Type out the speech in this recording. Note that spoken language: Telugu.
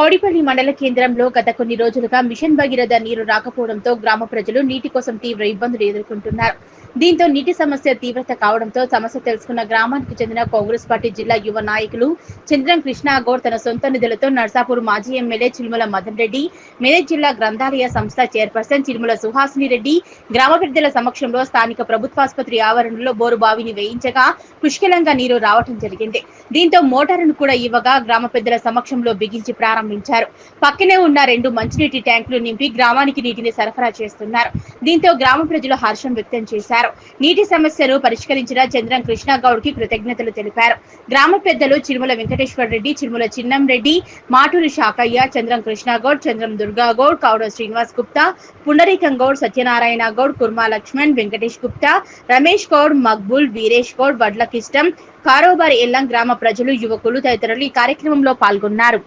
కౌడిపల్లి మండల కేంద్రంలో గత కొన్ని రోజులుగా మిషన్ భగీరథ నీరు రాకపోవడంతో గ్రామ ప్రజలు నీటి కోసం తీవ్ర ఇబ్బందులు ఎదుర్కొంటున్నారు. దీంతో నీటి సమస్య తీవ్రత కావడంతో సమస్య తెలుసుకున్న గ్రామానికి చెందిన కాంగ్రెస్ పార్టీ జిల్లా యువ నాయకులు చంద్రం కృష్ణ తన సొంత నిధులతో నర్సాపూర్ మాజీ ఎమ్మెల్యే చిలుమల మదన్ రెడ్డి మెదక్ జిల్లా గ్రంథాలయ సంస్థ చైర్పర్సన్ చిలుమల సుహాసిని రెడ్డి గ్రామ పెద్దల సమక్షంలో స్థానిక ప్రభుత్వాసుపత్రి ఆవరణలో బోరు బావిని వేయించగా పుష్కలంగా నీరు రావటం జరిగింది. దీంతో మోటారును కూడా ఇవ్వగా గ్రామ పెద్దల సమక్షంలో బిగించి ప్రారంభం ప్రారంభించారు. పక్కనే ఉన్న రెండు మంచినీటి ట్యాంకులు నింపి గ్రామానికి నీటిని సరఫరా చేస్తున్నారు. దీంతో గ్రామ ప్రజలు హర్షం వ్యక్తం చేశారు. నీటి సమస్యను పరిష్కరించిన చంద్రం కృష్ణగౌడ్కి కృతజ్ఞతలు తెలిపారు. గ్రామ పెద్దలు చిరుమల వెంకటేశ్వర రెడ్డి చిరుమల చిన్నం రెడ్డి మాటూరి శాకయ్య చంద్రం కృష్ణ గౌడ్ చంద్రం దుర్గాగౌడ్ కౌడ శ్రీనివాస్ గుప్తా పుండరీకం గౌడ్ సత్యనారాయణ గౌడ్ కుర్మా లక్ష్మణ్ వెంకటేష్ గుప్తా రమేష్ గౌడ్ మక్బుల్ వీరేష్ గౌడ్ వడ్ల కిష్టం కారోబారి ఎల్లం గ్రామ ప్రజలు యువకులు తదితరులు ఈ కార్యక్రమంలో పాల్గొన్నారు.